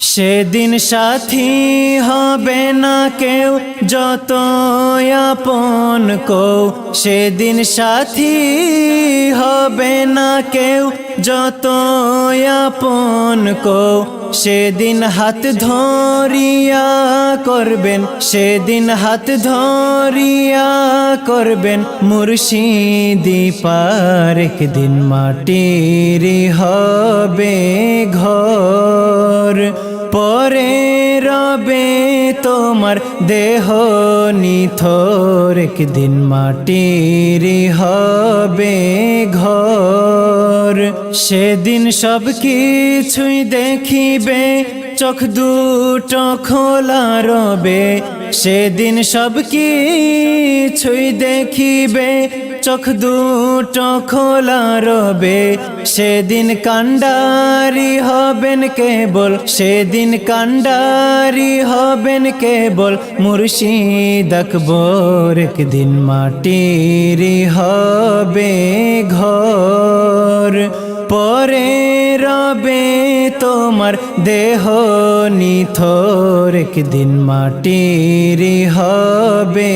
সেদিন সাথী হবে না কেউ যত আপন কৌ সেদিন সাথী হবে না কেউ যত আপন কৌ সেদিন হাত ধরিয়া করবেন, সেদিন হাত ধরিয়া করবেন, মুর্শিদি পার একদিন মাটির হবে ঘর। পরে রবে তোমার দেহ নিথর একদিন মাটির হবে ঘর। সেদিন সব কিছুই দেখিবে চোখ দুটো খোলা রবে, সেদিন সব কিছুই দেখিবে। চোখ দুটো খোলা রবে, সেদিন কান্ডারি হবেন কেবল, সেদিন কান্ডারি হবেন কেবল মুর্শিদ আকবর একদিন মাটির হবে। তোমার দেহ নিথর একদিন মাটির হবে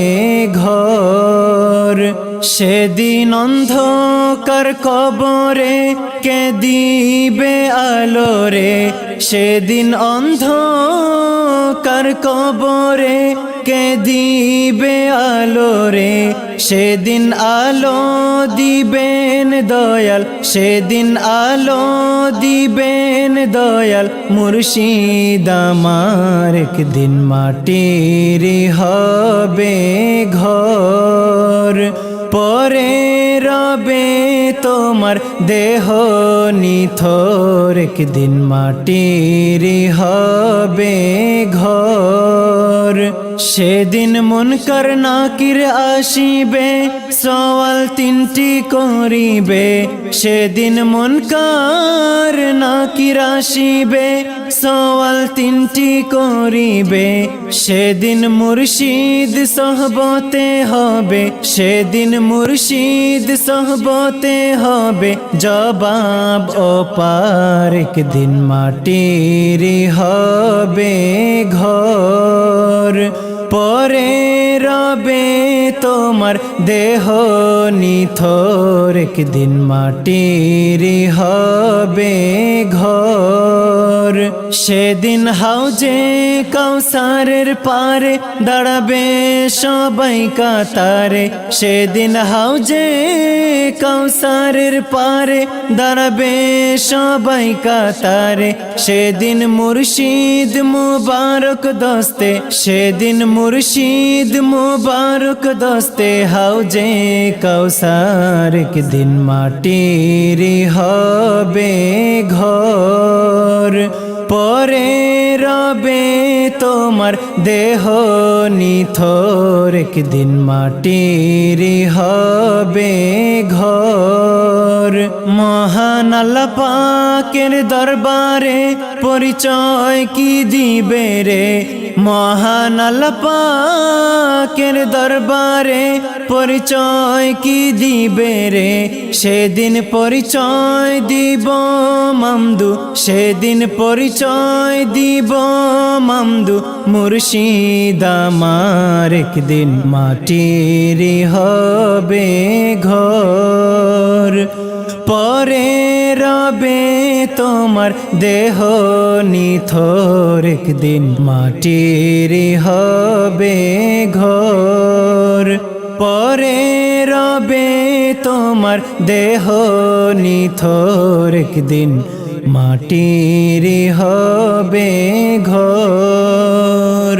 ঘর। সেদিন অন্ধকার কবরে কে দিবে আলোরে সেদিন অন্ধকার কবরে কে দিবে আলোরে সেদিন আলো দিবেন দয়াল, সেদিন আলো দিবেন দয়াল। মুর্শিদ আমার একদিন মাটির হবে ঘর। পরে রবে তোমার দেহ নিথর, একদিন মাটির হবে ঘর। সেদিন মুনকার নাকির আসিবে, সওয়াল তিনটি করিবে। সেদিন মুনকার নাকির আসিবে, সওয়াল তিনটি করিবে। সেদিন মুর্শিদ সহবতে হবে, সেদিন মুর্শিদ সহবতে হবে। জবাব ও পার একদিন মাটির হবে ঘর। পরে রবে তোমার দেহ নিথর, একদিন মাটির হবে ঘর। সেদিন হাউজে কাউসারের পারে দাঁড়াবে সবাই কাতারে। সেদিন হাউজে কাউসারের পারে দাঁড়াবে সবাই কাতারে। সেদিন মুর্শিদ মুবারক দস্তে, সেদিন মুর্শিদ মুবারক দস্তে হাউজে কাউসার একদিন মাটির হবে ঘর। পরে রবে তোমার দেহ নিথর একদিন মাটির হবে ঘর। মহান পাকের দরবারে পরিচয় কি দিবে রে? মহান আল্লাহ পাকের দরবারে পরিচয় কি দিবে রে? সেদিন পরিচয় দিব মামদু, সেদিন পরিচয় দিব মামদু। মুর্শিদ আমার একদিন মাটির হবে ঘর, পরে রবে তোমার দেহ নিথর একদিন মাটির হবে ঘর পরে রবে তোমার দেহ নিথর। একদিন মাটির হবে ঘর।